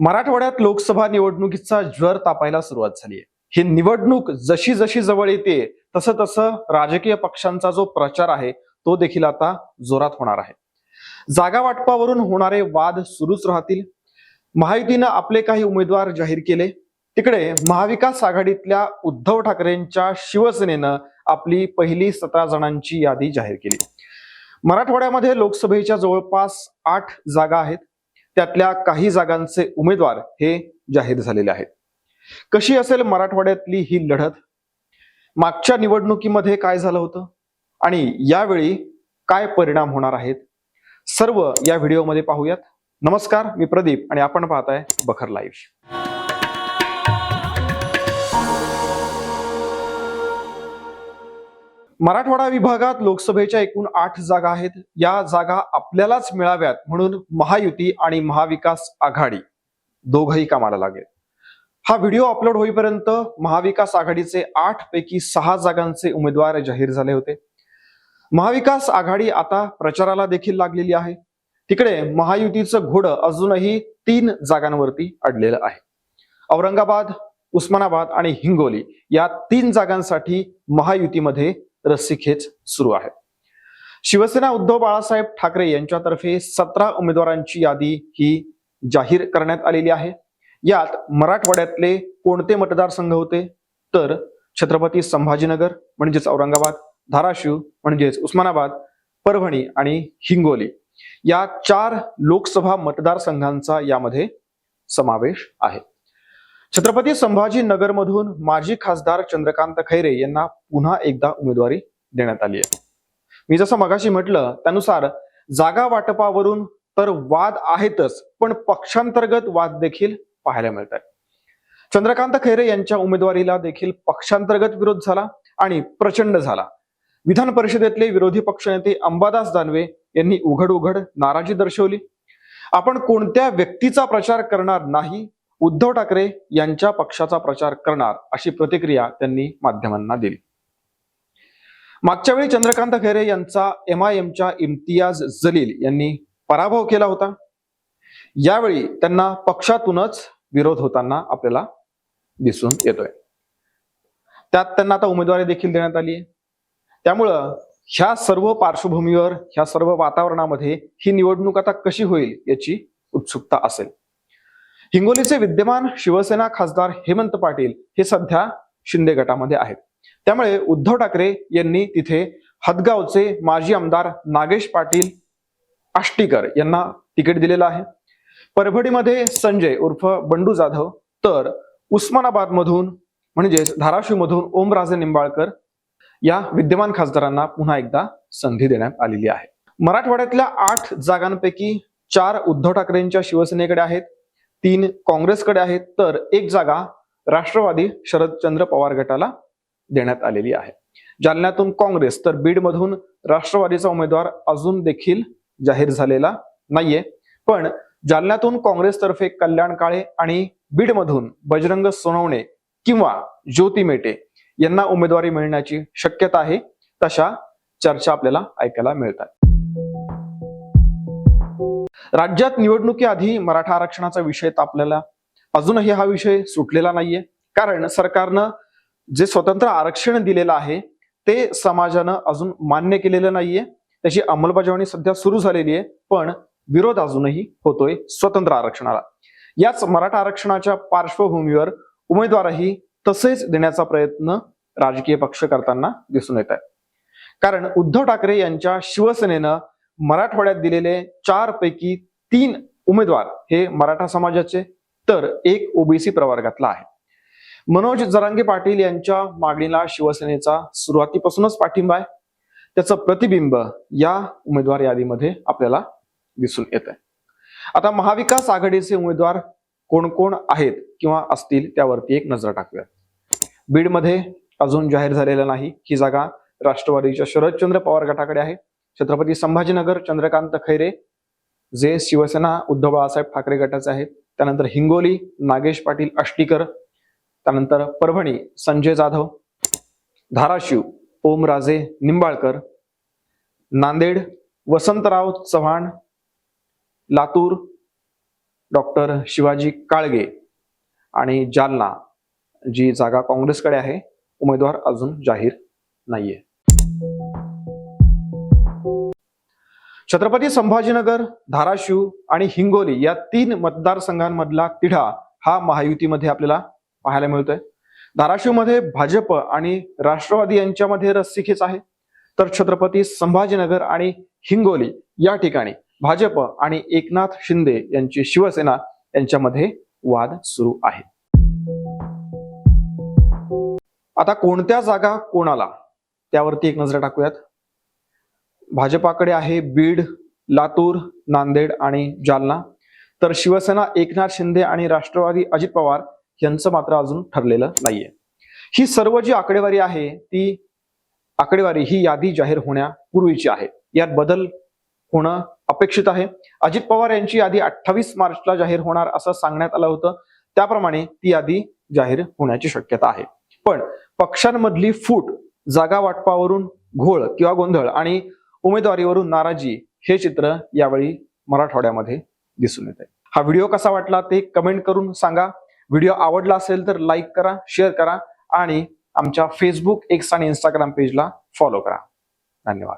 मराठवाड्यात लोकसभा निवडणुकीचा ज्वर तापायला सुरुवात झाली आहे ही निवडणूक जशी जशी जवळ येते तसं तसं राजकीय पक्षांचा जो प्रचार आहे तो देखील आता जोरात होणार आहे. जागा वाटपावरून होणारे वाद सुरूच राहतील. महायुतीनं आपले काही उमेदवार जाहीर केले. तिकडे महाविकास आघाडीतल्या उद्धव ठाकरेंच्या शिवसेनेनं आपली पहिली सतरा जणांची यादी जाहीर केली. मराठवाड्यामध्ये लोकसभेच्या जवळपास आठ जागा आहेत. त्यातल्या काही जागांचे उमेदवार हे जाहीर झालेले आहेत. कशी असेल मराठवाड्यातली ही लढत? मागच्या निवडणुकीमध्ये काय झालं होतं? आणि यावेळी काय परिणाम होणार आहेत? सर्व या व्हिडिओमध्ये पाहूयात. नमस्कार मी प्रदीप आणि आपण पाहताय बखर लाईव्ह. मराठवाडा विभागात लोकसभेच्या एकूण आठ जागा आहेत. या जागा आपल्यालाच मिळाव्यात म्हणून महायुती आणि महाविकास आघाडी दोघही कामाला लागेल हा व्हिडिओ अपलोड होईपर्यंत महाविकास आघाडीचे आठ पैकी सहा जागांचे उमेदवार जाहीर झाले होते. महाविकास आघाडी आता प्रचाराला देखील लागलेली आहे. तिकडे महायुतीचं घोडं अजूनही तीन जागांवरती अडलेलं आहे. औरंगाबाद उस्मानाबाद आणि हिंगोली या तीन जागांसाठी महायुतीमध्ये रस्सीखेच सुरू आहे. शिवसेना उद्धव बाळासाहेब ठाकरे यांच्यातर्फे सतरा उमेदवारांची यादी ही जाहीर करण्यात आलेली आहे. यात मराठवाड्यातले कोणते मतदारसंघ होते? तर छत्रपती संभाजीनगर म्हणजेच औरंगाबाद धाराशिव म्हणजेच उस्मानाबाद परभणी आणि हिंगोली या चार लोकसभा मतदारसंघांचा यामध्ये समावेश आहे. छत्रपती संभाजीनगरमधून माजी खासदार चंद्रकांत खैरे यांना पुन्हा एकदा उमेदवारी देण्यात आली आहे. मी जसं मगाशी म्हटलं त्यानुसार जागा वाटपावरून तर वाद आहेतच पण पक्षांतर्गत वाद देखील पाहायला मिळत आहेत चंद्रकांत खैरे यांच्या उमेदवारीला देखील पक्षांतर्गत विरोध झाला आणि प्रचंड झाला. विधान परिषदेतले विरोधी पक्षनेते अंबादास दानवे यांनी उघड उघड नाराजी दर्शवली. आपण कोणत्या व्यक्तीचा प्रचार करणार नाही उद्धव ठाकरे यांच्या पक्षाचा प्रचार करणार अशी प्रतिक्रिया त्यांनी माध्यमांना दिली. मागच्या वेळी चंद्रकांत खैरे यांचा एम आय एमच्या इम्तियाज जलील यांनी पराभव केला होता. यावेळी त्यांना पक्षातूनच विरोध होताना आपल्याला दिसून येतोय. त्यात त्यांना आता उमेदवारी देखील देण्यात आली आहे. त्यामुळं ह्या सर्व पार्श्वभूमीवर ह्या सर्व वातावरणामध्ये ही निवडणूक आता कशी होईल याची उत्सुकता असेल. हिंगोलीचे विद्यमान शिवसेना खासदार हेमंत पाटील हे सध्या शिंदे गटामध्ये आहेत. त्यामुळे उद्धव ठाकरे यांनी तिथे हदगावचे माजी आमदार नागेश पाटील आष्टीकर यांना तिकीट दिलेलं आहे. परभणीमध्ये संजय उर्फ बंडू जाधव तर उस्मानाबाद मधून म्हणजेच धाराशिव मधून ओमराजे निंबाळकर या विद्यमान खासदारांना पुन्हा एकदा संधी देण्यात आलेली आहे. मराठवाड्यातल्या आठ जागांपैकी चार उद्धव ठाकरेंच्या शिवसेनेकडे आहेत. तीन काँग्रेसकडे आहेत तर एक जागा राष्ट्रवादी शरदचंद्र पवार गटाला देण्यात आलेली आहे. जालन्यातून काँग्रेस तर बीडमधून राष्ट्रवादीचा उमेदवार अजून देखील जाहीर झालेला नाहीये. पण जालन्यातून काँग्रेसतर्फे कल्याण काळे आणि बीडमधून बजरंग सोनवणे किंवा ज्योती मेटे यांना उमेदवारी मिळण्याची शक्यता आहे तशा चर्चा आपल्याला ऐकायला मिळतात. राज्यात निवडणुकीआधी मराठा आरक्षणाचा विषय तापलेला अजूनही हा विषय सुटलेला नाहीये. कारण सरकारनं जे स्वतंत्र आरक्षण दिलेलं आहे ते समाजानं अजून मान्य केलेलं नाहीये. त्याची अंमलबजावणी सध्या सुरू झालेली आहे पण विरोध अजूनही होतोय स्वतंत्र आरक्षणाला. याच मराठा आरक्षणाच्या पार्श्वभूमीवर उमेदवारही तसेच देण्याचा प्रयत्न राजकीय पक्ष करताना दिसून येत आहे. कारण उद्धव ठाकरे यांच्या शिवसेनेनं मराठवाड्यात दिलेले चार पैकी तीन उमेदवार हे मराठा समाजाचे तर एक ओबीसी प्रवर्गातला आहे. मनोज जरांगे पाटील यांच्या मागणीला शिवसेनेचा सुरुवातीपासूनच पाठिंबा आहे. त्याचं प्रतिबिंब या उमेदवार यादीमध्ये आपल्याला दिसून येत आहे आता महाविकास आघाडीचे उमेदवार कोण कोण आहेत किंवा असतील त्यावरती एक नजर टाकूया बीडमध्ये अजून जाहीर झालेलं नाही. ही जागा राष्ट्रवादीच्या शरदचंद्र पवार गटाकडे आहे. छत्रपती संभाजीनगर चंद्रकांत खैरे जे शिवसेना उद्धव बाळासाहेब ठाकरे गटाचे आहेत. त्यानंतर हिंगोली नागेश पाटील आष्टीकर त्यानंतर परभणी संजय जाधव धाराशिव ओमराजे निंबाळकर नांदेड वसंतराव चव्हाण लातूर डॉक्टर शिवाजी काळगे आणि जालना जी जागा काँग्रेसकडे आहे. उमेदवार अजून जाहीर नाहीये. छत्रपती संभाजीनगर धाराशिव आणि हिंगोली या तीन मतदारसंघांमधला तिढा हा महायुतीमध्ये आपल्याला पाहायला मिळतोय. धाराशिवमध्ये भाजप आणि राष्ट्रवादी यांच्यामध्ये रस्सीखेच आहे. तर छत्रपती संभाजीनगर आणि हिंगोली या ठिकाणी भाजप आणि एकनाथ शिंदे यांची शिवसेना यांच्यामध्ये वाद सुरू आहे. आता कोणत्या जागा कोणाला? त्यावरती एक नजर टाकूयात. भाजपाकडे आहे बीड लातूर नांदेड आणि जालना. तर शिवसेना एकनाथ शिंदे आणि राष्ट्रवादी अजित पवार यांचं मात्र अजून ठरलेलं नाहीये. ही सर्व जी आकडेवारी आहे ती आकडेवारी ही यादी जाहीर होण्यापूर्वीची आहे. यात बदल होणं अपेक्षित आहे. अजित पवार यांची यादी अठ्ठावीस मार्चला जाहीर होणार असं सांगण्यात आलं होतं. त्याप्रमाणे ती यादी जाहीर होण्याची शक्यता आहे. पण पक्षांमधली फूट जागा वाटपावरून घोळ किंवा गोंधळ आणि उमेदवारीवरून नाराजी हे चित्र यावेळी मराठवाड्यामध्ये दिसून येत आहे. हा व्हिडिओ कसा वाटला ते कमेंट करून सांगा. व्हिडिओ आवडला असेल तर लाईक करा शेअर करा आणि आमच्या फेसबुक एक्स आणि इंस्टाग्राम पेजला फॉलो करा. धन्यवाद.